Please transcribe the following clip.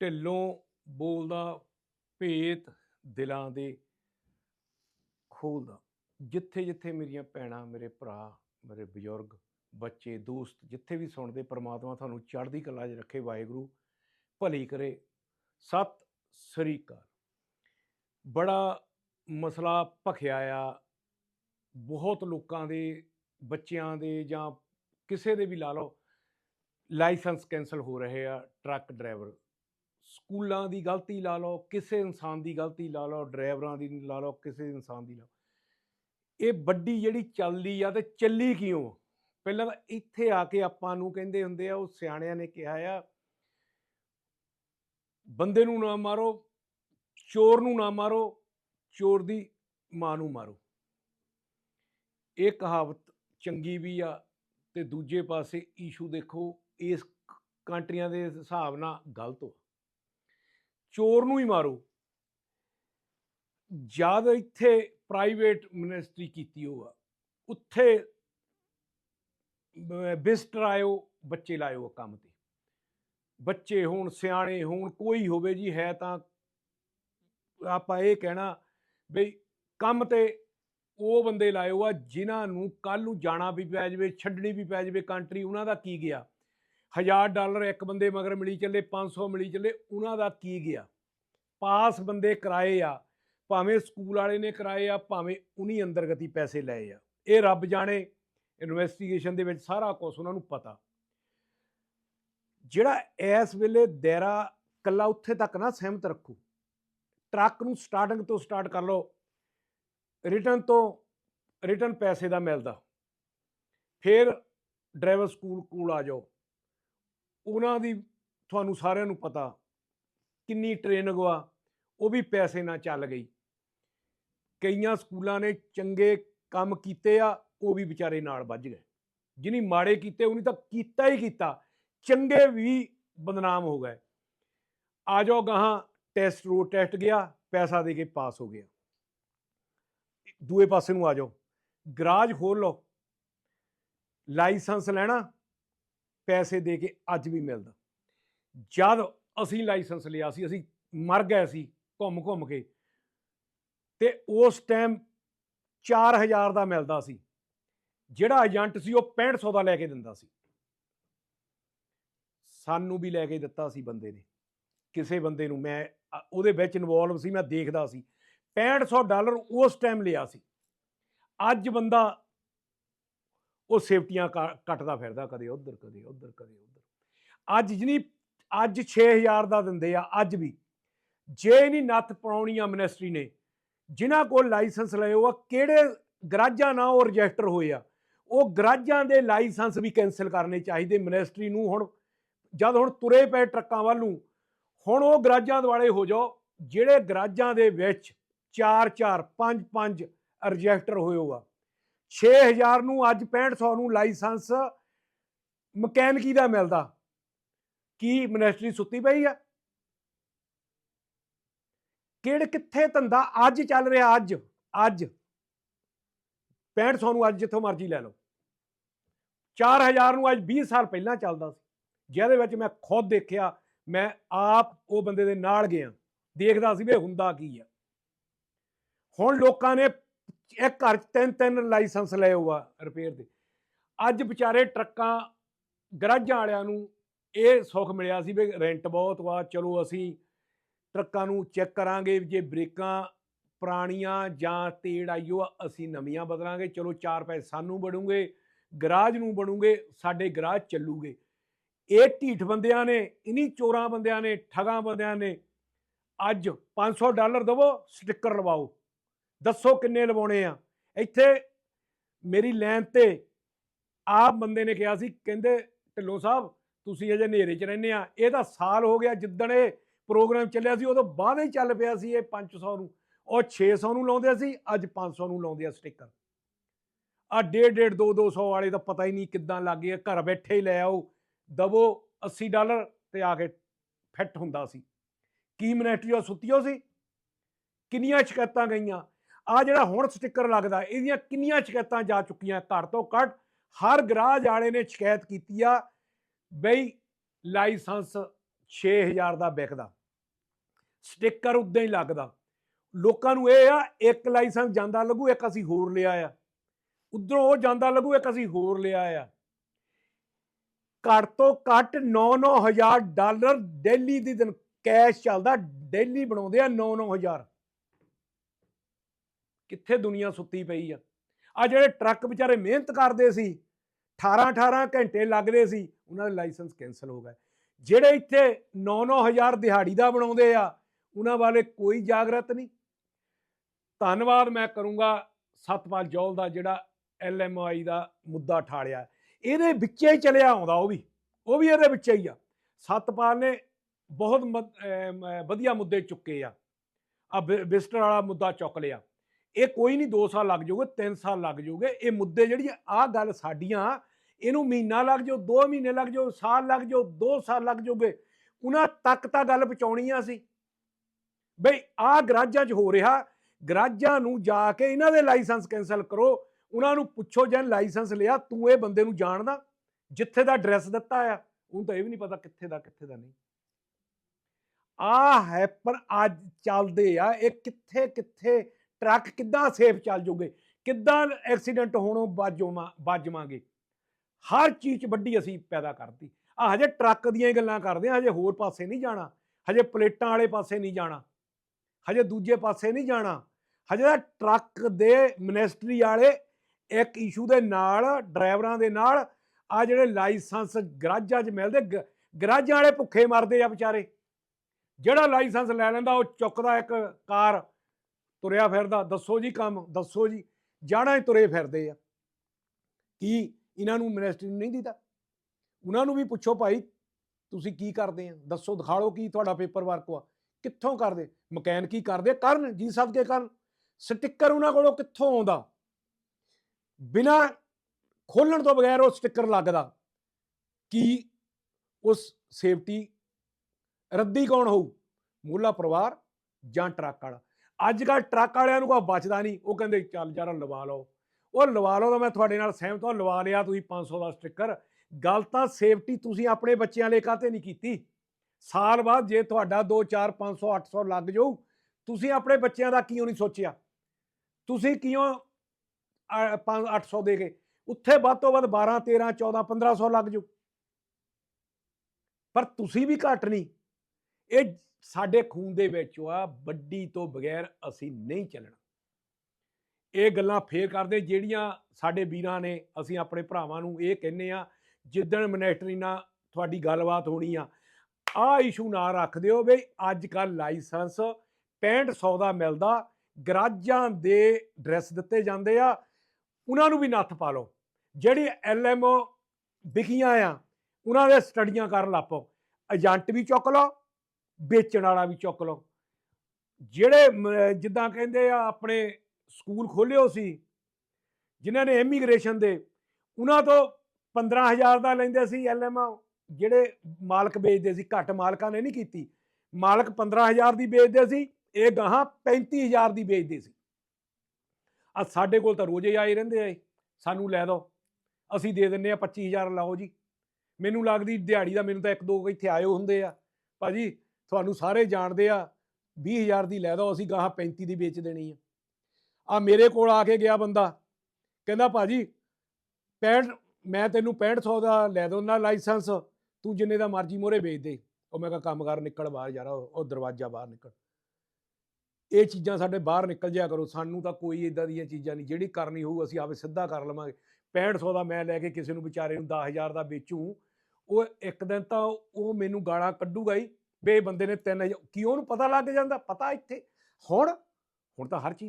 ਢਿੱਲੋਂ ਬੋਲਦਾ, ਭੇਤ ਦਿਲਾਂ ਦੇ ਖੋਲਦਾ। ਜਿੱਥੇ ਜਿੱਥੇ ਮੇਰੀਆਂ ਭੈਣਾਂ, ਮੇਰੇ ਭਰਾ, ਮੇਰੇ ਬਜ਼ੁਰਗ, ਬੱਚੇ, ਦੋਸਤ ਜਿੱਥੇ ਵੀ ਸੁਣਦੇ, ਪ੍ਰਮਾਤਮਾ ਤੁਹਾਨੂੰ ਚੜ੍ਹਦੀ ਕਲਾ 'ਚ ਰੱਖੇ, ਵਾਹਿਗੁਰੂ, ਭਲੀ ਕਰੇ। ਸਤਿ ਸ੍ਰੀ ਅਕਾਲ। ਬੜਾ ਮਸਲਾ ਭਖਿਆ ਆ। ਬਹੁਤ ਲੋਕਾਂ ਦੇ, ਬੱਚਿਆਂ ਦੇ ਜਾਂ ਕਿਸੇ ਦੇ ਵੀ ਲਾ ਲਓ, ਲਾਇਸੈਂਸ ਕੈਨਸਲ ਹੋ ਰਹੇ ਆ ਟਰੱਕ ਡਰਾਈਵਰ। ਸਕੂਲਾਂ ਦੀ ਗਲਤੀ ਲਾ ਲਓ, ਕਿਸੇ ਇਨਸਾਨ ਦੀ ਗਲਤੀ ਲਾ ਲਓ, ਡਰਾਈਵਰਾਂ ਦੀ ਲਾ ਲਓ, ਕਿਸੇ ਇਨਸਾਨ ਦੀ ਲਾ ਲਓ। ਇਹ ਵੱਡੀ ਜਿਹੜੀ ਚੱਲਦੀ ਆ ਤੇ ਚੱਲੀ ਕਿਉਂ? ਪਹਿਲਾਂ ਤਾਂ ਇੱਥੇ ਆ ਕੇ ਆਪਾਂ ਨੂੰ ਕਹਿੰਦੇ ਹੁੰਦੇ ਆ, ਉਹ ਸਿਆਣਿਆਂ ਨੇ ਕਿਹਾ ਆ, ਬੰਦੇ ਨੂੰ ਨਾ ਮਾਰੋ, ਚੋਰ ਨੂੰ ਨਾ ਮਾਰੋ, ਚੋਰ ਦੀ ਮਾਂ ਨੂੰ ਮਾਰੋ। ਇਹ ਕਹਾਵਤ ਚੰਗੀ ਵੀ ਆ ਤੇ ਦੂਜੇ ਪਾਸੇ ਇਸ਼ੂ ਦੇਖੋ, ਇਸ ਕੰਟਰੀਆਂ ਦੇ ਹਿਸਾਬ ਨਾਲ ਗਲਤ ਹੋ ਚੋਰ ਨੂੰ ਹੀ ਮਾਰੋ। ਜਦ ਇੱਥੇ ਪ੍ਰਾਈਵੇਟ ਮਿਨਿਸਟਰੀ ਕੀਤੀ ਹੋਆ, ਉੱਥੇ ਬਿਸਟਰ ਆਇਓ, ਬੱਚੇ ਲਾਇਓ ਕੰਮ ਤੇ। ਬੱਚੇ ਹੋਣ, ਸਿਆਣੇ ਹੋਣ, ਕੋਈ ਹੋਵੇ ਜੀ, ਹੈ ਤਾਂ ਆਪਾਂ ਇਹ ਕਹਿਣਾ ਬਈ ਕੰਮ ਤੇ ਉਹ ਬੰਦੇ ਲਾਇਓ ਆ, ਜਿਨ੍ਹਾਂ ਨੂੰ ਕੱਲ ਨੂੰ ਜਾਣਾ ਵੀ ਪੈ ਜਾਵੇ, ਛੱਡਣੀ ਵੀ ਪੈ ਜਾਵੇ ਕੰਟਰੀ ਉਹਨਾਂ ਦਾ ਕੀ ਗਿਆ? 1000 ਡਾਲਰ ਇੱਕ ਬੰਦੇ ਮਗਰ ਮਿਲੀ ਚੱਲੇ 500 ਮਿਲੀ ਚੱਲੇ, ਉਹਨਾਂ ਦਾ ਕੀ ਗਿਆ? ਪਾਸ ਬੰਦੇ ਕਰਾਏ ਆ, ਭਾਵੇਂ ਸਕੂਲ ਵਾਲੇ ਨੇ ਕਰਾਏ ਆ, ਭਾਵੇਂ ਉਨੀ ਅੰਦਰਗਤੀ ਪੈਸੇ ਲਏ ਆ। ਇਹ ਰੱਬ ਜਾਣੇ ਇਨਵੈਸਟੀਗੇਸ਼ਨ ਦੇ ਵਿੱਚ ਸਾਰਾ ਕੁਝ ਉਹਨਾਂ ਨੂੰ ਪਤਾ। ਜਿਹੜਾ ਇਸ ਵੇਲੇ ਦਾਇਰਾ ਕੱਲਾ ਉੱਥੇ ਤੱਕ ਨਾ ਸਹਿਮਤ ਰੱਖੋ। ਟਰੱਕ ਨੂੰ ਸਟਾਰਟਿੰਗ ਤੋਂ ਸਟਾਰਟ ਕਰ ਲਓ। ਰਿਟਰਨ ਤੋਂ ਰਿਟਰਨ ਪੈਸੇ ਦਾ ਮਿਲਦਾ। ਫਿਰ ਡਰਾਈਵਰ ਸਕੂਲ ਕੋਲ ਆ ਜਾਓ। ਉਹਨਾਂ ਦੀ ਤੁਹਾਨੂੰ ਸਾਰਿਆਂ ਨੂੰ ਪਤਾ ਕਿੰਨੀ ਟ੍ਰੇਨਿੰਗ ਅਗਵਾ, ਉਹ ਵੀ ਪੈਸੇ ਨਾਲ ਚੱਲ ਗਈ। ਕਈਆਂ ਸਕੂਲਾਂ ਨੇ ਚੰਗੇ ਕੰਮ ਕੀਤੇ ਆ, ਉਹ ਵੀ ਵਿਚਾਰੇ ਨਾਲ ਵੱਜ ਗਏ। ਜਿਨੀ ਮਾੜੇ ਕੀਤੇ ਉਹਨੇ ਤਾਂ ਕੀਤਾ ਹੀ ਕੀਤਾ। ਚੰਗੇ ਵੀ ਬਦਨਾਮ ਹੋ ਗਏ। ਆ ਜਾਓ ਗਾਹਾਂ ਟੈਸਟ ਰੋਡ ਟੈਸਟ ਗਿਆ, ਪੈਸਾ ਦੇ ਕੇ ਪਾਸ ਹੋ ਗਿਆ। ਦੂਏ ਪਾਸੇ ਨੂੰ ਆ ਜਾਓ। ਗਰਾਜ ਖੋਲ ਲਓ। ਲਾਇਸੈਂਸ ਲੈਣਾ। ਪੈਸੇ ਦੇ ਕੇ ਅੱਜ ਵੀ ਮਿਲਦਾ। ਜਦ ਅਸੀਂ ਲਾਇਸੈਂਸ ਲਿਆ ਸੀ, ਅਸੀਂ ਮਰ ਗਏ ਸੀ ਘੁੰਮ ਘੁੰਮ ਕੇ, ਤੇ ਉਸ ਟਾਈਮ 4000 ਦਾ ਮਿਲਦਾ ਸੀ। ਜਿਹੜਾ ਏਜੰਟ ਸੀ, ਉਹ 6500 ਦਾ ਲੈ ਕੇ ਦਿੰਦਾ ਸੀ। ਸਾਨੂੰ ਵੀ ਲੈ ਕੇ ਦਿੱਤਾ ਸੀ ਬੰਦੇ ਨੇ। ਕਿਸੇ ਬੰਦੇ ਨੂੰ ਮੈਂ ਉਹਦੇ ਵਿੱਚ ਇਨਵੋਲਵ ਸੀ, ਮੈਂ ਦੇਖਦਾ ਸੀ। 6500 ਡਾਲਰ ਉਸ ਟਾਈਮ ਲਿਆ ਸੀ। ਅੱਜ ਬੰਦਾ ਉਹ ਸੇਫਟੀਆਂ ਕ- ਕੱਟਦਾ ਫਿਰਦਾ ਕਦੇ ਉਧਰ ਕਦੇ ਉਧਰ ਕਦੇ ਉਧਰ। ਅੱਜ ਜਿਹਨੀ ਅੱਜ 6000 ਦਾ ਦਿੰਦੇ ਆ, ਅੱਜ ਵੀ। ਜੇ ਨਹੀਂ ਨੱਥ ਪਾਉਣੀ ਆ ਮਿਨਿਸਟਰੀ ਨੇ, ਜਿਨ੍ਹਾਂ ਕੋਲ ਲਾਇਸੈਂਸ ਲਏ ਉਹ ਆ, ਕਿਹੜੇ ਗਰਾਜਾਂ ਨਾਲ ਉਹ ਰਜਿਸਟਰ ਹੋਏ ਆ? ਉਹ ਗਰਾਜਾਂ ਦੇ ਲਾਇਸੈਂਸ ਵੀ ਕੈਨਸਲ ਕਰਨੇ ਚਾਹੀਦੇ ਮਿਨਿਸਟਰੀ ਨੂੰ ਹੁਣ। ਜਦ ਹੁਣ ਤੁਰੇ ਪਏ ਟਰੱਕਾਂ ਵੱਲ ਨੂੰ, ਹੁਣ ਉਹ ਗਰਾਜਾਂ ਦੁਆਲੇ ਹੋ ਜਾਓ, ਜਿਹੜੇ ਗਰਾਜਾਂ ਦੇ ਵਿੱਚ 4 4 5 5 ਰਜਿਸਟਰ ਹੋਏ ਹੋਆ 6000 ਨੂੰ ਅੱਜ 6500 ਨੂੰ ਲਾਇਸੈਂਸ ਮਕੈਨਿਕੀ ਦਾ ਮਿਲਦਾ। ਕੀ ਮਿਨਿਸਟਰੀ ਸੁੱਤੀ ਪਈ ਆ? ਕਿਹੜੇ ਕਿੱਥੇ ਧੰਦਾ ਅੱਜ ਚੱਲ ਰਿਹਾ ਅੱਜ? ਅੱਜ। 6500 ਨੂੰ ਅੱਜ ਜਿੱਥੋਂ ਮਰਜ਼ੀ ਲੈ ਲਓ। 4000 ਨੂੰ ਅੱਜ 20 ਸਾਲ ਪਹਿਲਾਂ ਚੱਲਦਾ ਸੀ। ਜਿਹਦੇ ਵਿੱਚ ਮੈਂ ਖੁਦ ਦੇਖਿਆ, ਮੈਂ ਆਪ ਉਹ ਬੰਦੇ ਦੇ ਨਾਲ ਗਿਆ। ਦੇਖਦਾ ਸੀ ਵੀ ਹੁੰਦਾ ਕੀ ਆ। ਹੁਣ ਲੋਕਾਂ ਨੇ ਇੱਕ ਘਰ 'ਚ ਤਿੰਨ ਤਿੰਨ ਲਾਇਸੈਂਸ ਲਏ ਹੋਆ ਰਿਪੇਅਰ ਦੇ। ਅੱਜ ਵਿਚਾਰੇ ਟਰੱਕਾਂ ਗਰਾਜਾਂ ਵਾਲਿਆਂ ਨੂੰ ਇਹ ਸੁੱਖ ਮਿਲਿਆ ਸੀ ਵੀ ਰੈਂਟ ਬਹੁਤ ਵਾ, ਚਲੋ ਅਸੀਂ ਟਰੱਕਾਂ ਨੂੰ ਚੈੱਕ ਕਰਾਂਗੇ ਜੇ ਬ੍ਰੇਕਾਂ ਪੁਰਾਣੀਆਂ ਜਾਂ ਤੇੜ ਆਈਓ ਅਸੀਂ ਨਵੀਆਂ ਬਦਲਾਂਗੇ, ਚਲੋ 4 ਪੈਸੇ ਸਾਨੂੰ ਬਣੂਗੇ, ਗਰਾਜ ਨੂੰ ਬਣੂਗੇ, ਸਾਡੇ ਗਰਾਜ ਚੱਲੂਗੇ। ਇਹ ਢੀਠ ਬੰਦਿਆਂ ਨੇ, ਇਨੀ ਚੋਰਾਂ ਬੰਦਿਆਂ ਨੇ, ਠਗਾਂ ਬੰਦਿਆਂ ਨੇ ਅੱਜ 500 ਡਾਲਰ ਦਵੋ, ਸਟicker ਲਵਾਓ। ਦੱਸੋ ਕਿੰਨੇ ਲਵਾਉਣੇ ਆ? ਇੱਥੇ ਮੇਰੀ ਲਾਈਨ ਤੇ ਆਪ ਬੰਦੇ ਨੇ ਕਿਹਾ ਸੀ, ਕਹਿੰਦੇ, ਢਿੱਲੋਂ ਸਾਹਿਬ, ਤੁਸੀਂ ਅਜੇ ਹਨੇਰੇ 'ਚ ਰਹਿੰਦੇ ਆ। ਇਹ ਤਾਂ ਸਾਲ ਹੋ ਗਿਆ ਜਿੱਦਣ ਇਹ ਪ੍ਰੋਗਰਾਮ ਚੱਲਿਆ ਸੀ, ਉਦੋਂ ਬਾਅਦ ਹੀ ਚੱਲ ਪਿਆ ਸੀ ਇਹ 500 ਨੂੰ। ਉਹ 600 ਨੂੰ ਲਾਉਂਦੇ ਸੀ, ਅੱਜ 500 ਨੂੰ ਲਾਉਂਦੇ ਆ ਸਟicker। ਆ ਡੇਢ ਡੇਢ 2 200 ਵਾਲੇ ਤਾਂ ਪਤਾ ਹੀ ਨਹੀਂ ਕਿੱਦਾਂ ਲੱਗ ਗਏ, ਘਰ ਬੈਠੇ ਹੀ ਲੈ ਆਓ, ਦਵੋ 80 ਡਾਲਰ ਤੇ ਆ ਕੇ ਫਿੱਟ ਹੁੰਦਾ ਸੀ। ਕੀ ਮਿਨਿਸਟਰੀ ਉਹ ਸੁੱਤੀਓ ਸੀ? ਕਿੰਨੀਆਂ ਸ਼ਿਕਾਇਤਾਂ ਗਈਆਂ? ਆ ਜਿਹੜਾ ਹੁਣ ਸਟicker ਲੱਗਦਾ, ਇਹਦੀਆਂ ਕਿੰਨੀਆਂ ਸ਼ਿਕਾਇਤਾਂ ਜਾ ਚੁੱਕੀਆਂ ਘੱਟ ਤੋਂ ਘੱਟ ਹਰ ਗਰਾਜ ਵਾਲੇ ਨੇ ਸ਼ਿਕਾਇਤ ਕੀਤੀ ਆ ਬਈ ਲਾਇਸੈਂਸ 6000 ਦਾ ਵਿਕਦਾ, ਸਟicker ਉਦਾਂ ਹੀ ਲੱਗਦਾ। ਲੋਕਾਂ ਨੂੰ ਇਹ ਆ, ਇੱਕ ਲਾਇਸੈਂਸ ਜਾਂਦਾ ਲੱਗੂ, ਇੱਕ ਅਸੀਂ ਹੋਰ ਲਿਆ ਆ। ਉਧਰੋਂ ਉਹ ਜਾਂਦਾ ਲੱਗੂ, ਇੱਕ ਅਸੀਂ ਹੋਰ ਲਿਆ ਆ। ਘੱਟ ਤੋਂ ਘੱਟ 9-9000 ਡਾਲਰ ਡੇਲੀ ਦੀ ਦਿਨ ਕੈਸ਼ ਚੱਲਦਾ, ਡੇਲੀ ਬਣਾਉਂਦੇ ਆ 9-9000 ਕਿੱਥੇ ਦੁਨੀਆ ਸੁੱਤੀ ਪਈ ਆ। ਆ ਜਿਹੜੇ ਟਰੱਕ ਵਿਚਾਰੇ ਮਿਹਨਤ ਕਰਦੇ ਸੀ 18-18 ਘੰਟੇ ਲੱਗਦੇ ਸੀ, ਉਹਨਾਂ ਦੇ ਲਾਇਸੈਂਸ ਕੈਨਸਲ ਹੋ ਗਏ। ਜਿਹੜੇ ਇੱਥੇ 9-9000 ਦਿਹਾੜੀ ਦਾ ਬਣਾਉਂਦੇ ਆ, ਉਹਨਾਂ ਵਾਲੇ ਕੋਈ ਜਾਗਰਤ ਨਹੀਂ। ਧੰਨਵਾਦ, ਮੈਂ ਕਰੂੰਗਾ ਸਤਪਾਲ ਜੋਲ ਦਾ ਜਿਹੜਾ ਐਲਐਮਆਈ ਦਾ ਮੁੱਦਾ ਠਾਲਿਆ। ਇਹਦੇ ਵਿੱਚੇ ਹੀ ਚਲਿਆ ਆਉਂਦਾ ਉਹ ਵੀ। ਉਹ ਵੀ ਇਹਦੇ ਵਿੱਚੇ ਹੀ ਆ। ਸਤਪਾਲ ਨੇ ਬਹੁਤ ਮਦ- ਵਧੀਆ ਮੁੱਦੇ ਚੁੱਕੇ ਆ। ਆ ਵਿਸਟਰ ਵਾਲਾ ਮੁੱਦਾ ਚੁੱਕ ਲਿਆ। ਇਹ ਕੋਈ ਨਹੀਂ 2 ਸਾਲ ਲੱਗ ਜਾਊਗੇ 3 ਸਾਲ ਲੱਗ ਜਾਊਗੇ। ਇਹ ਮੁੱਦੇ ਜਿਹੜੀ ਆ ਗੱਲ ਸਾਡੀਆਂ, ਇਹਨੂੰ ਮਹੀਨਾ ਲੱਗ ਜਾਓ 2 ਮਹੀਨੇ ਲੱਗ ਜਾਓ ਸਾਲ ਲੱਗ ਜਾਓ 2 ਸਾਲ ਲੱਗ ਜਾਓਗੇ ਉਹਨਾਂ ਤੱਕ ਤਾਂ ਗੱਲ ਪਹੁੰਚਾਉਣੀ ਆ ਸੀ। ਬਈ ਆ ਗਰਾਜਾਂ 'ਚ ਹੋ ਰਿਹਾ, ਗਰਾਜਾਂ ਨੂੰ ਜਾ ਕੇ ਇਹਨਾਂ ਦੇ ਲਾਇਸੈਂਸ ਕੈਨਸਲ ਕਰੋ। ਉਹਨਾਂ ਨੂੰ ਪੁੱਛੋ, ਜਨ ਲਾਇਸੈਂਸ ਲਿਆ, ਤੂੰ ਇਹ ਬੰਦੇ ਨੂੰ ਜਾਣਦਾ, ਜਿੱਥੇ ਦਾ ਐਡਰੈਸ ਦਿੱਤਾ ਆ। ਉਹਨੂੰ ਤਾਂ ਇਹ ਵੀ ਨਹੀਂ ਪਤਾ ਕਿੱਥੇ ਦਾ ਕਿੱਥੇ ਦਾ ਨਹੀਂ। ਆ ਹੈਪਰ ਅੱਜ ਚੱਲਦੇ ਆ, ਇਹ ਕਿੱਥੇ ਕਿੱਥੇ ਟਰੱਕ ਕਿੱਦਾਂ ਸੇਫ ਚੱਲ ਜੂਗੇ? ਕਿੱਦਾਂ ਐਕਸੀਡੈਂਟ ਹੋਣੋਂ ਬਾਜੋਵਾਂ ਬਾਜਵਾਂਗੇ ਹਰ ਚੀਜ਼ 'ਚ ਵੱਡੀ ਅਸੀਂ ਪੈਦਾ ਕਰਤੀ। ਆ ਹਜੇ ਟਰੱਕ ਦੀਆਂ ਹੀ ਗੱਲਾਂ ਕਰਦੇ ਆ, ਹਜੇ ਹੋਰ ਪਾਸੇ ਨਹੀਂ ਜਾਣਾ। ਹਜੇ ਪਲੇਟਾਂ ਵਾਲੇ ਪਾਸੇ ਨਹੀਂ ਜਾਣਾ। ਹਜੇ ਦੂਜੇ ਪਾਸੇ ਨਹੀਂ ਜਾਣਾ। ਹਜੇ ਤਾਂ ਟਰੱਕ ਦੇ ਮਿਨਿਸਟਰੀ ਵਾਲੇ ਇੱਕ ਇਸ਼ੂ ਦੇ ਨਾਲ, ਡਰਾਈਵਰਾਂ ਦੇ ਨਾਲ ਆ ਜਿਹੜੇ ਲਾਇਸੈਂਸ ਗਰਾਜਾਂ 'ਚ ਮਿਲਦੇ, ਗ- ਗਰਾਜਾਂ ਵਾਲੇ ਭੁੱਖੇ ਮਰਦੇ ਆ ਵਿਚਾਰੇ। ਜਿਹੜਾ ਲਾਇਸੈਂਸ ਲੈ ਲੈਂਦਾ, ਉਹ ਚੁੱਕਦਾ ਇੱਕ ਕਾਰ ਤੁਰਿਆ ਫਿਰਦਾ, ਦੱਸੋ ਜੀ ਕੰਮ, ਦੱਸੋ ਜੀ, ਜਾਣਾ ਹੀ ਤੁਰੇ ਫਿਰਦੇ ਆ। ਕੀ ਇਹਨਾਂ ਨੂੰ ਮਿਨਿਸਟਰੀ ਨੂੰ ਨਹੀਂ ਦਿੱਤਾ? ਉਹਨਾਂ ਨੂੰ ਵੀ ਪੁੱਛੋ ਭਾਈ, ਤੁਸੀਂ ਕੀ ਕਰਦੇ ਆ? ਦੱਸੋ ਦਿਖਾ ਲਓ ਕੀ ਤੁਹਾਡਾ ਪੇਪਰ ਵਰਕ ਆ। ਕਿੱਥੋਂ ਕਰਦੇ? ਮਕੈਨਿਕੀ ਕਰਦੇ? ਕਰਨ, ਜੀ ਸਭ ਕੇ ਕਰਨ। ਸਟicker ਉਹਨਾਂ ਕੋਲੋਂ ਕਿੱਥੋਂ ਆਉਂਦਾ? ਬਿਨਾ ਖੋਲਣ ਤੋਂ ਬਗੈਰ ਉਹ ਸਟicker ਲੱਗਦਾ। ਕੀ ਉਸ ਸੇਫਟੀ ਰੱਦੀ ਕੌਣ ਹੋਊ? ਮੂਲਾ ਪਰਿਵਾਰ ਜਾਂ ਟਰੱਕ ਵਾਲਾ? ਅੱਜ ਕੱਲ ਟਰੱਕ ਵਾਲਿਆਂ ਨੂੰ ਕੋਈ ਬਚਦਾ ਨਹੀਂ। ਉਹ ਕਹਿੰਦੇ, ਚੱਲ ਯਾਰ ਲਵਾ ਲਓ। ਉਹ ਲਵਾ ਲਓ ਤਾਂ ਮੈਂ ਤੁਹਾਡੇ ਨਾਲ ਸਹਿਮਤ ਹਾਂ, ਲਵਾ ਲਿਆ ਤੁਸੀਂ 500 ਦਾ ਸਟicker। ਗੱਲ ਤਾਂ ਸੇਫਟੀ ਤੁਸੀਂ ਆਪਣੇ ਬੱਚਿਆਂ ਲਈ ਕਾਤੇ ਨਹੀਂ ਕੀਤੀ? ਸਾਲ ਬਾਅਦ ਜੇ ਤੁਹਾਡਾ 2 4 500 800 ਲੱਗ ਜਾਊ, ਤੁਸੀਂ ਆਪਣੇ ਬੱਚਿਆਂ ਦਾ ਕਿਉਂ ਨਹੀਂ ਸੋਚਿਆ? ਤੁਸੀਂ ਕਿਉਂ 5 800 ਦੇ ਕੇ? ਉੱਥੇ ਵੱਧ ਤੋਂ ਵੱਧ 12 13 14 1500 ਲੱਗ ਜਾਊ। ਪਰ ਤੁਸੀਂ ਵੀ ਘੱਟ ਨਹੀਂ। ਇਹ ਸਾਡੇ ਖੂਨ ਦੇ ਵਿੱਚ ਆ, ਵੱਡੀ ਤੋਂ ਬਗੈਰ ਅਸੀਂ ਨਹੀਂ ਚੱਲਣਾ। ਇਹ ਗੱਲਾਂ ਫੇਰ ਕਰਦੇ, ਜਿਹੜੀਆਂ ਸਾਡੇ ਵੀਰਾਂ ਨੇ, ਅਸੀਂ ਆਪਣੇ ਭਰਾਵਾਂ ਨੂੰ ਇਹ ਕਹਿੰਨੇ ਆ ਜਿੱਦਣ ਮਿਨਿਸਟਰੀ ਨਾਲ ਤੁਹਾਡੀ ਗੱਲਬਾਤ ਹੋਣੀ ਆ ਆ ਇਸ਼ੂ ਨਾ ਰੱਖ ਦਿਓ ਬਈ ਅੱਜ ਕੱਲ ਲਾਇਸੈਂਸ 6500 ਦਾ ਮਿਲਦਾ, ਗਰਾਜਾਂ ਦੇ ਡਰੈਸ ਦਿੱਤੇ ਜਾਂਦੇ ਆ, ਉਹਨਾਂ ਨੂੰ ਵੀ ਨੱਥ ਪਾ ਲਓ। ਜਿਹੜੀ ਐਲਐਮਓ ਵਿਕੀਆਂ ਆ, ਉਹਨਾਂ ਦੇ ਸਟੱਡੀਆਂ ਕਰਨ ਲੱਪੋ ਏਜੰਟ ਵੀ ਚੁੱਕ ਲਓ ਵੇਚਣ ਵਾਲਾ ਵੀ ਚੁੱਕ ਲਓ। ਜਿਹੜੇ ਜਿੱਦਾਂ ਕਹਿੰਦੇ ਆ, ਆਪਣੇ ਸਕੂਲ ਖੋਲਿਓ ਸੀ, ਜਿਨ੍ਹਾਂ ਨੇ ਇਮੀਗ੍ਰੇਸ਼ਨ ਦੇ, ਉਹਨਾਂ ਤੋਂ 15000 ਦਾ ਲੈਂਦੇ ਸੀ ਐਲਐਮਓ, ਜਿਹੜੇ ਮਾਲਕ ਵੇਚਦੇ ਸੀ, ਘੱਟ ਮਾਲਕਾਂ ਨੇ ਨਹੀਂ ਕੀਤੀ। ਮਾਲਕ 15000 ਦੀ ਵੇਚਦੇ ਸੀ, ਇਹ ਗਾਹਾਂ 35000 ਦੀ ਵੇਚਦੇ ਸੀ। ਆ ਸਾਡੇ ਕੋਲ ਤਾਂ ਰੋਜ਼ੇ ਆਏ ਰਹਿੰਦੇ ਆ ਸਾਨੂੰ ਲੈ ਦਿਓ ਅਸੀਂ ਦੇ ਦਿੰਨੇ ਆ 25000 ਲਾਓ ਜੀ। ਮੈਨੂੰ ਲੱਗਦੀ ਦਿਹਾੜੀ ਦਾ ਮੈਨੂੰ ਤਾਂ ਇੱਕ ਦੋ ਇੱਥੇ ਆਏ ਹੁੰਦੇ ਆ। ਭਾਜੀ ਤੁਹਾਨੂੰ ਸਾਰੇ ਜਾਣਦੇ ਆ 20000 ਦੀ ਲੈ ਦਿਓ, ਅਸੀਂ ਗਾਹਾਂ 35 ਦੀ ਵੇਚ ਦੇਣੀ ਆ। ਆ ਮੇਰੇ ਕੋਲ ਆ ਕੇ ਗਿਆ ਬੰਦਾ, ਕਹਿੰਦਾ, ਭਾਜੀ 65 ਮੈਂ ਤੈਨੂੰ 6500 ਦਾ ਲੈ ਦਉਣਾ ਲਾਇਸੈਂਸ, ਤੂੰ ਜਿੰਨੇ ਦਾ ਮਰਜ਼ੀ ਮੋਰੇ ਵੇਚ ਦੇ। ਉਹ ਮੈਂ ਕਿਹਾ, ਕੰਮ ਕਰ, ਨਿਕਲ ਬਾਹਰ ਯਾਰ, ਉਹ ਉਹ ਦਰਵਾਜ਼ਾ ਬਾਹਰ ਨਿਕਲ। ਇਹ ਚੀਜ਼ਾਂ ਸਾਡੇ ਬਾਹਰ ਨਿਕਲ ਜਿਆ ਕਰੋ, ਸਾਨੂੰ ਤਾਂ ਕੋਈ ਇਦਾਂ ਦੀਆਂ ਚੀਜ਼ਾਂ ਨਹੀਂ, ਜਿਹੜੀ ਕਰਨੀ ਹੋਊ ਅਸੀਂ ਆਪੇ ਸਿੱਧਾ ਕਰ ਲਵਾਂਗੇ। 6500 ਦਾ ਮੈਂ ਲੈ ਕੇ ਕਿਸੇ ਨੂੰ ਵਿਚਾਰੇ ਨੂੰ 10000 ਦਾ ਵੇਚੂ, ਉਹ ਇੱਕ ਦਿਨ ਤਾਂ ਉਹ ਮੈਨੂੰ ਗਾਲਾਂ ਕੱਢੂਗਾ ਹੀ। ਬੇ ਬੰਦੇ ਨੇ 3000 ਕੀ ਉਹਨੂੰ ਪਤਾ ਲੱਗ ਜਾਂਦਾ? ਪਤਾ ਇੱਥੇ। ਹੁਣ ਹੁਣ ਤਾਂ ਹਰ ਚੀਜ਼ ਦਾ